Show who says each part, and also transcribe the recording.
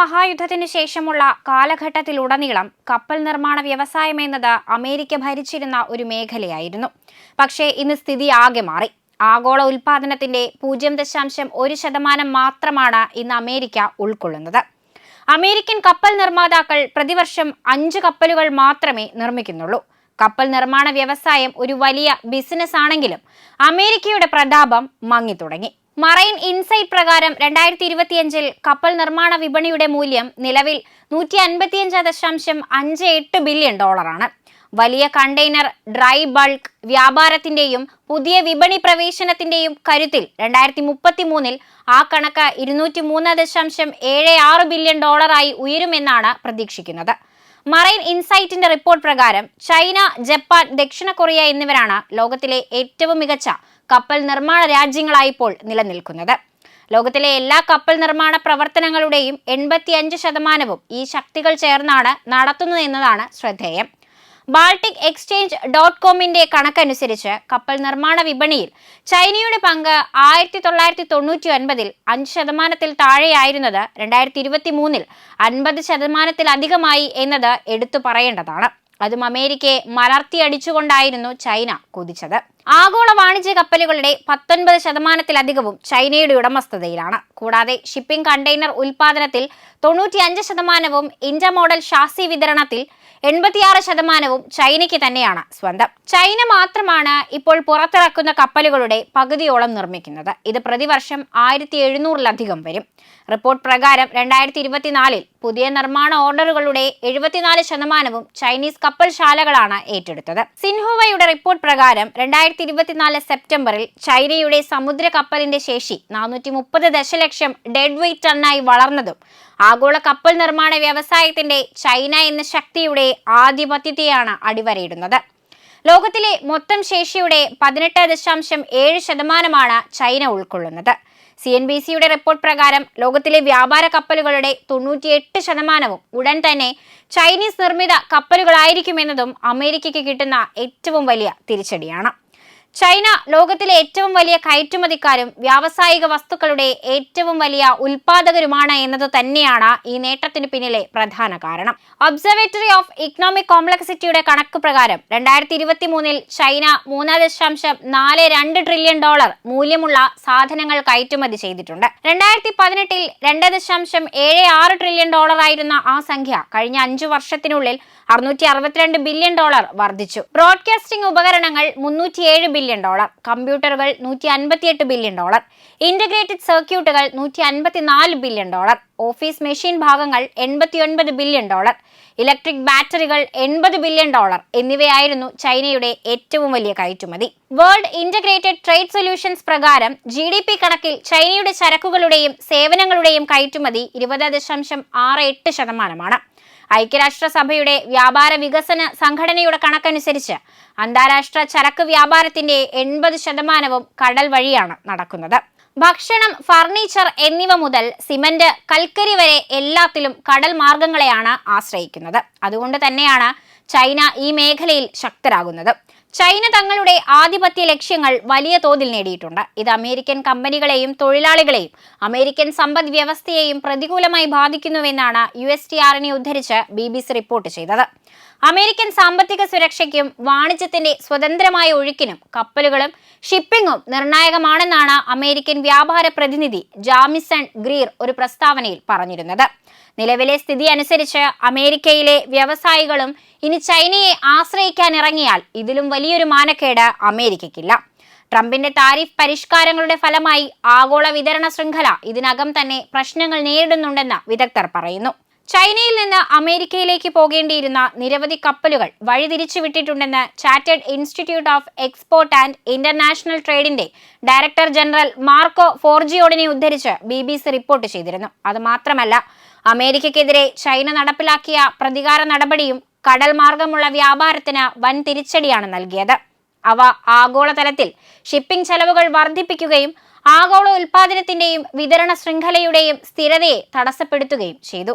Speaker 1: മഹായുദ്ധത്തിനു ശേഷമുള്ള കാലഘട്ടത്തിലുടനീളം കപ്പൽ നിർമ്മാണ വ്യവസായം എന്നത് അമേരിക്ക ഭരിച്ചിരുന്ന ഒരു മേഖലയായിരുന്നു. പക്ഷേ ഇന്ന് സ്ഥിതി ആകെ മാറി. ആഗോള ഉൽപാദനത്തിന്റെ പൂജ്യം ദശാംശം ഒരു ശതമാനം മാത്രമാണ് ഇന്ന് അമേരിക്ക ഉൾക്കൊള്ളുന്നത്. അമേരിക്കൻ കപ്പൽ നിർമ്മാതാക്കൾ പ്രതിവർഷം അഞ്ച് കപ്പലുകൾ മാത്രമേ നിർമ്മിക്കുന്നുള്ളൂ. കപ്പൽ നിർമ്മാണ വ്യവസായം ഒരു വലിയ ബിസിനസ് ആണെങ്കിലും അമേരിക്കയുടെ പ്രതാപം മങ്ങി തുടങ്ങി മറൈൻ ഇൻസൈറ്റ് പ്രകാരം രണ്ടായിരത്തി ഇരുപത്തിയഞ്ചിൽ കപ്പൽ നിർമ്മാണ വിപണിയുടെ മൂല്യം നിലവിൽ നൂറ്റി അൻപത്തിയഞ്ച് ദശാംശം അഞ്ച് എട്ട് ബില്യൺ ഡോളറാണ്. വലിയ കണ്ടെയ്നർ ഡ്രൈ ബൾക്ക് വ്യാപാരത്തിന്റെയും പുതിയ വിപണി പ്രവേശനത്തിന്റെയും കരുത്തിൽ രണ്ടായിരത്തി മുപ്പത്തി മൂന്നിൽ ആ കണക്ക് ഇരുന്നൂറ്റി മൂന്ന് ദശാംശം ഏഴ് ആറ് ബില്യൺ ഡോളറായി ഉയരുമെന്നാണ് പ്രതീക്ഷിക്കുന്നത്. മറൈൻ ഇൻസൈറ്റിന്റെ റിപ്പോർട്ട് പ്രകാരം ചൈന ജപ്പാൻ ദക്ഷിണ കൊറിയ എന്നിവരാണ് ലോകത്തിലെ ഏറ്റവും മികച്ച കപ്പൽ നിർമ്മാണ രാജ്യങ്ങളായി ഇപ്പോൾ നിലനിൽക്കുന്നത്. ലോകത്തിലെ എല്ലാ കപ്പൽ നിർമ്മാണ പ്രവർത്തനങ്ങളുടെയും എൺപത്തിയഞ്ച് ശതമാനവും ഈ ശക്തികൾ ചേർന്നാണ് നടത്തുന്നതെന്നതാണ് ശ്രദ്ധേയം. ബാൾട്ടിക് എക്സ്ചേഞ്ച് ഡോട്ട് കോമിന്റെ കണക്കനുസരിച്ച് കപ്പൽ നിർമ്മാണ വിപണിയിൽ ചൈനയുടെ പങ്ക് ആയിരത്തി തൊള്ളായിരത്തി തൊണ്ണൂറ്റി ഒൻപതിൽ അഞ്ച് ശതമാനത്തിൽ താഴെയായിരുന്നത് രണ്ടായിരത്തി ഇരുപത്തി മൂന്നിൽ അൻപത് ശതമാനത്തിലധികമായി എന്നത് എടുത്തു പറയേണ്ടതാണ്. അതും അമേരിക്കയെ മലർത്തിയടിച്ചുകൊണ്ടായിരുന്നു ചൈന കുതിച്ചത്. ആഗോള വാണിജ്യ കപ്പലുകളുടെ പത്തൊൻപത് ശതമാനത്തിലധികവും ചൈനയുടെ ഉടമസ്ഥതയിലാണ്. കൂടാതെ ഷിപ്പിംഗ് കണ്ടെയ്നർ ഉൽപാദനത്തിൽ തൊണ്ണൂറ്റിയഞ്ച് ശതമാനവും ഇന്ത്യ മോഡൽ ഷാസി വിതരണത്തിൽ എൺപത്തിയാറ് ശതമാനവും ചൈനയ്ക്ക് തന്നെയാണ് സ്വന്തം. ചൈന മാത്രമാണ് ഇപ്പോൾ പുറത്തിറക്കുന്ന കപ്പലുകളുടെ പകുതിയോളം നിർമ്മിക്കുന്നത്. ഇത് പ്രതിവർഷം ആയിരത്തി എഴുന്നൂറിലധികം വരും. റിപ്പോർട്ട് പ്രകാരം രണ്ടായിരത്തി ഇരുപത്തിനാലിൽ പുതിയ നിർമ്മാണ ഓർഡറുകളുടെ എഴുപത്തിനാല് ശതമാനവും ചൈനീസ് കപ്പൽശാലകളാണ് ഏറ്റെടുത്തത്. സിൻഹുവയുടെ റിപ്പോർട്ട് പ്രകാരം രണ്ടായിരത്തി ഇരുപത്തിനാല് സെപ്റ്റംബറിൽ ചൈനയുടെ സമുദ്ര കപ്പലിന്റെ ശേഷി നാനൂറ്റി മുപ്പത് ദശലക്ഷം ഡെഡ് വെയ്റ്റ് ടണ്ണായി വളർന്നതും ആഗോള കപ്പൽ നിർമ്മാണ വ്യവസായത്തിന്റെ ചൈന എന്ന ശക്തിയുടെ ആധിപത്യത്തെയാണ് അടിവരയിടുന്നത്. ലോകത്തിലെ മൊത്തം ശേഷിയുടെ പതിനെട്ട് ദശാംശം ഏഴ് ശതമാനമാണ് ചൈന ഉൾക്കൊള്ളുന്നത്. സി എൻ ബി സിയുടെ റിപ്പോർട്ട് പ്രകാരം ലോകത്തിലെ വ്യാപാര കപ്പലുകളുടെ തൊണ്ണൂറ്റിയെട്ട് ശതമാനവും ഉടൻ തന്നെ ചൈനീസ് നിർമ്മിത കപ്പലുകളായിരിക്കുമെന്നതും അമേരിക്കയ്ക്ക് കിട്ടുന്ന ഏറ്റവും വലിയ തിരിച്ചടിയാണ്. ചൈന ലോകത്തിലെ ഏറ്റവും വലിയ കയറ്റുമതിക്കാരും വ്യാവസായിക വസ്തുക്കളുടെ ഏറ്റവും വലിയ ഉൽപാദകരുമാണ് എന്നത് തന്നെയാണ് ഈ നേട്ടത്തിന് പിന്നിലെ പ്രധാന കാരണം. ഒബ്സർവേറ്ററി ഓഫ് ഇക്കണോമിക് കോംപ്ലക്സിറ്റിയുടെ കണക്ക് പ്രകാരം രണ്ടായിരത്തി ഇരുപത്തി മൂന്നിൽ ചൈന മൂന്ന് ദശാംശം നാല് രണ്ട് ട്രില്യൺ ഡോളർ മൂല്യമുള്ള സാധനങ്ങൾ കയറ്റുമതി ചെയ്തിട്ടുണ്ട്. രണ്ടായിരത്തി പതിനെട്ടിൽ രണ്ട് ദശാംശം ഏഴ് ആറ് ട്രില്യൺ ഡോളർ ആയിരുന്ന ആ സംഖ്യ കഴിഞ്ഞ അഞ്ചു വർഷത്തിനുള്ളിൽ അറുന്നൂറ്റി അറുപത്തിരണ്ട് ബില്യൺ ഡോളർ വർദ്ധിച്ചു. ബ്രോഡ്കാസ്റ്റിംഗ് ഉപകരണങ്ങൾ മുന്നൂറ്റിയേഴ് ബില്യൺ ഡോളർ കമ്പ്യൂട്ടറുകൾ നൂറ്റി അൻപത്തിയെട്ട് ബില്യൺ ഡോളർ ഇന്റഗ്രേറ്റഡ് സർക്യൂട്ടുകൾ നൂറ്റി അൻപത്തിനാല് ബില്യൺ ഡോളർ ഓഫീസ് മെഷീൻ ഭാഗങ്ങൾ എൺപത്തിയൊൻപത് ബില്യൺ ഡോളർ ഇലക്ട്രിക് ബാറ്ററികൾ എൺപത് ബില്യൺ ഡോളർ എന്നിവയായിരുന്നു ചൈനയുടെ ഏറ്റവും വലിയ കയറ്റുമതി. വേൾഡ് ഇന്റഗ്രേറ്റഡ് ട്രേഡ് സൊല്യൂഷൻസ് പ്രകാരം ജി ഡി പി കണക്കിൽ ചൈനയുടെ ചരക്കുകളുടെയും സേവനങ്ങളുടെയും കയറ്റുമതി ഇരുപത് ദശാംശം ആറ് എട്ട് ശതമാനമാണ്. ഐക്യരാഷ്ട്രസഭയുടെ വ്യാപാര വികസന സംഘടനയുടെ കണക്കനുസരിച്ച് അന്താരാഷ്ട്ര ചരക്ക് വ്യാപാരത്തിന്റെ എൺപത് ശതമാനവും കടൽ വഴിയാണ് നടക്കുന്നത്. ഭക്ഷണം ഫർണിച്ചർ എന്നിവ മുതൽ സിമന്റ് കൽക്കരി വരെ എല്ലാത്തിലും കടൽ മാർഗങ്ങളെയാണ് ആശ്രയിക്കുന്നത്. അതുകൊണ്ട് തന്നെയാണ് ചൈന ഈ മേഖലയിൽ ശക്തരാകുന്നത്. ചൈന തങ്ങളുടെ ആധിപത്യ ലക്ഷ്യങ്ങൾ വലിയ തോതിൽ നേടിയിട്ടുണ്ട്. ഇത് അമേരിക്കൻ കമ്പനികളെയും തൊഴിലാളികളെയും അമേരിക്കൻ സമ്പദ് വ്യവസ്ഥയെയും പ്രതികൂലമായി ബാധിക്കുന്നുവെന്നാണ് യു എസ് ടി ആറിനെ ഉദ്ധരിച്ച് ബി ബി സി റിപ്പോർട്ട് ചെയ്തത്. അമേരിക്കൻ സാമ്പത്തിക സുരക്ഷയ്ക്കും വാണിജ്യത്തിന്റെ സ്വതന്ത്രമായ ഒഴുക്കിനും കപ്പലുകളും ഷിപ്പിംഗും നിർണായകമാണെന്നാണ് അമേരിക്കൻ വ്യാപാര പ്രതിനിധി ജാമിസൺ ഗ്രീർ ഒരു പ്രസ്താവനയിൽ പറഞ്ഞിരുന്നത്. നിലവിലെ സ്ഥിതി അനുസരിച്ച് അമേരിക്കയിലെ വ്യവസായികളും ഇനി ചൈനയെ ആശ്രയിക്കാൻ ഇറങ്ങിയാൽ ഇതിലും വലിയൊരു മാനക്കേട് അമേരിക്കയ്ക്കില്ല. ട്രംപിന്റെ താരിഫ് പരിഷ്കാരങ്ങളുടെ ഫലമായി ആഗോള വിതരണ ശൃംഖല ഇതിനകം തന്നെ പ്രശ്നങ്ങൾ നേരിടുന്നുണ്ടെന്ന് വിദഗ്ധർ പറയുന്നു. ചൈനയിൽ നിന്ന് അമേരിക്കയിലേക്ക് പോകേണ്ടിയിരുന്ന നിരവധി കപ്പലുകൾ വഴിതിരിച്ചുവിട്ടിട്ടുണ്ടെന്ന് ചാറ്റേഡ് institute of export and international ട്രേഡിന്റെ director general Marco ഫോർജിയോഡിനെ ഉദ്ധരിച്ച് ബി ബി സി റിപ്പോർട്ട് ചെയ്തിരുന്നു. അതുമാത്രമല്ല അമേരിക്കയ്ക്കെതിരെ ചൈന നടപ്പിലാക്കിയ പ്രതികാര നടപടിയും കടൽ മാർഗമുള്ള വ്യാപാരത്തിന് വൻ തിരിച്ചടിയാണ് നൽകിയത്. അവ ആഗോളതലത്തിൽ ഷിപ്പിംഗ് ചെലവുകൾ വർദ്ധിപ്പിക്കുകയും ആഗോള ഉൽപാദനത്തിന്റെയും വിതരണ ശൃംഖലയുടെയും സ്ഥിരതയെ തടസ്സപ്പെടുത്തുകയും ചെയ്തു.